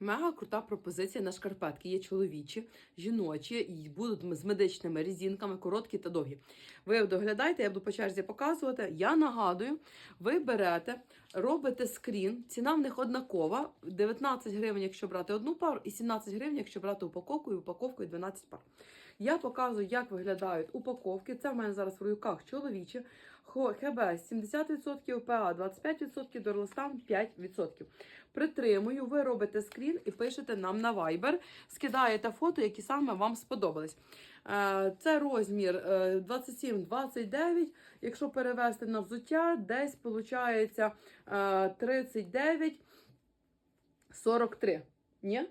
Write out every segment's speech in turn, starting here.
Мега крута пропозиція на шкарпетки. Є чоловічі, жіночі, і будуть з медичними різінками, короткі та довгі. Ви доглядайте, я буду по черзі показувати. Я нагадую, ви берете, робите скрін. Ціна в них однакова: 19 гривень, якщо брати одну пару, і 17 гривень, якщо брати упаковку, і упаковкою 12 пар. Я показую, як виглядають упаковки. Це в мене зараз в руках чоловічі. Хо- ХБ 70%, ПА 25%, Дорлестан 5%. Притримую, ви робите скрін і пишете нам на Viber, скидаєте фото, які саме вам сподобались. Е, Це розмір е, 27-29. Якщо перевести на взуття, десь виходить 39 43. Ні?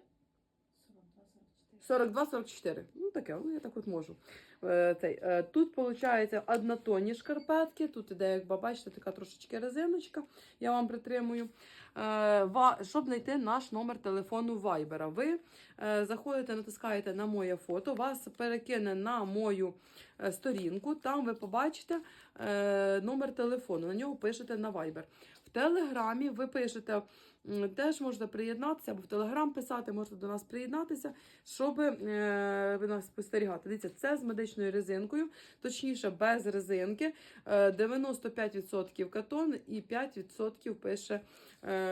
42-44. Ну таке, ну я так от можу. Е, е, тут виходить однотонні шкарпетки. Тут іде, як бачите, така трошечки резиночка. Я вам притримую. Е, щоб знайти наш номер телефону Viber, ви е, заходите, натискаєте на моє фото, вас перекине на мою е, сторінку. Там ви побачите номер телефону. На нього пишете на Viber. В Телеграмі ви пишете. Теж можете приєднатися або в Телеграм писати, можете до нас приєднатися, щоб ви нас спостерігати. Дивіться, це з медичною резинкою, точніше, без резинки. Е, 95% катон і 5% пише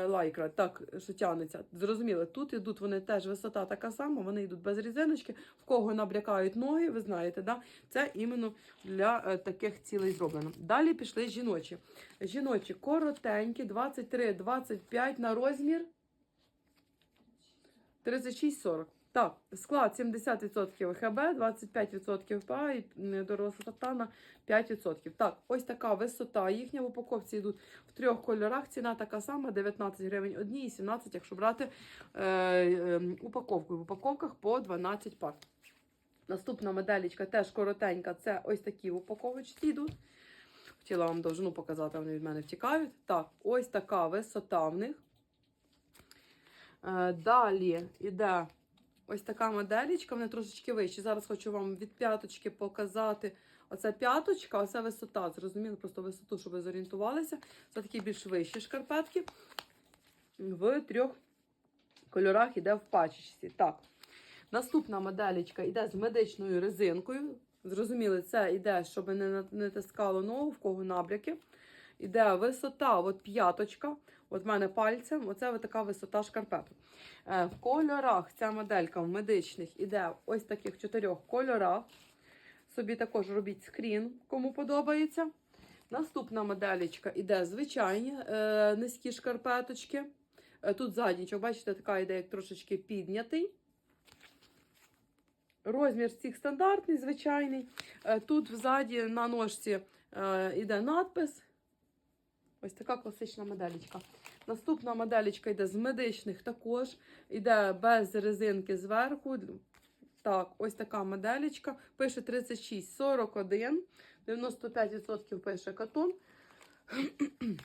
лайкра. Так, що тягнеться. Зрозуміло, тут ідуть вони теж висота така сама, вони йдуть без резиночки. В кого набрякають ноги, ви знаєте, да? це іменно для е, таких цілей зроблено. Далі пішли жіночі. Жіночі коротенькі, 23-25 на розмір 36-40. Так, склад 70% ХБ, 25% ПА і доросла сатана 5%. Так, ось така висота їхня в упаковці йдуть в трьох кольорах. Ціна така сама: 19 гривень одній і 17, якщо брати е, е, упаковку. В упаковках по 12 пар. Наступна моделічка теж коротенька. Це ось такі в упаковочці йдуть. Хотіла вам довжину показати, вони від мене втікають. Так, ось така висота в них. Е, Далі йде ось така моделічка, вони трошечки вищі. Зараз хочу вам від п'яточки показати. Оце п'яточка, оце висота. Зрозуміло, просто висоту, щоб ви зорієнтувалися. Це такі більш вищі шкарпетки. В трьох кольорах йде в пачечці. Так. Наступна моделічка йде з медичною резинкою. Зрозуміли, це йде, щоб не, на- не тискало ногу, в кого набряки. Іде висота, от п'яточка. От в мене пальцем, оце така висота шкарпеток. Е, в кольорах ця моделька в медичних іде ось таких чотирьох кольорах. Собі також робіть скрін, кому подобається. Наступна моделечка іде звичайні е, низькі шкарпеточки. Е, тут заднічок, бачите, така йде як трошечки піднятий. Розмір цих стандартний, звичайний. Тут взаді на ножці йде надпис. Ось така класична моделечка. Наступна моделечка йде з медичних також. Йде без резинки зверху. Так, ось така моделечка. Пише 3641. 95% пише катон.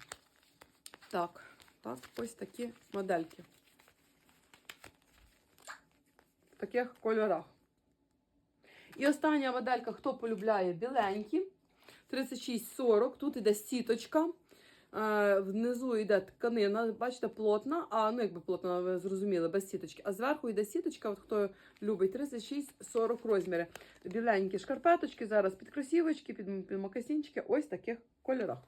Так, так, ось такі модельки. В таких кольорах. І остання моделька, хто полюбляє біленькі. 36-40. Тут іде сіточка. Е, Внизу йде тканина, бачите, плотна, а ну якби плотна, ви зрозуміли, без сіточки. А зверху йде сіточка, от хто любить 36-40 розміри. Біленькі шкарпеточки, зараз під кросівочки, під, під макасінчики, ось таких кольорах.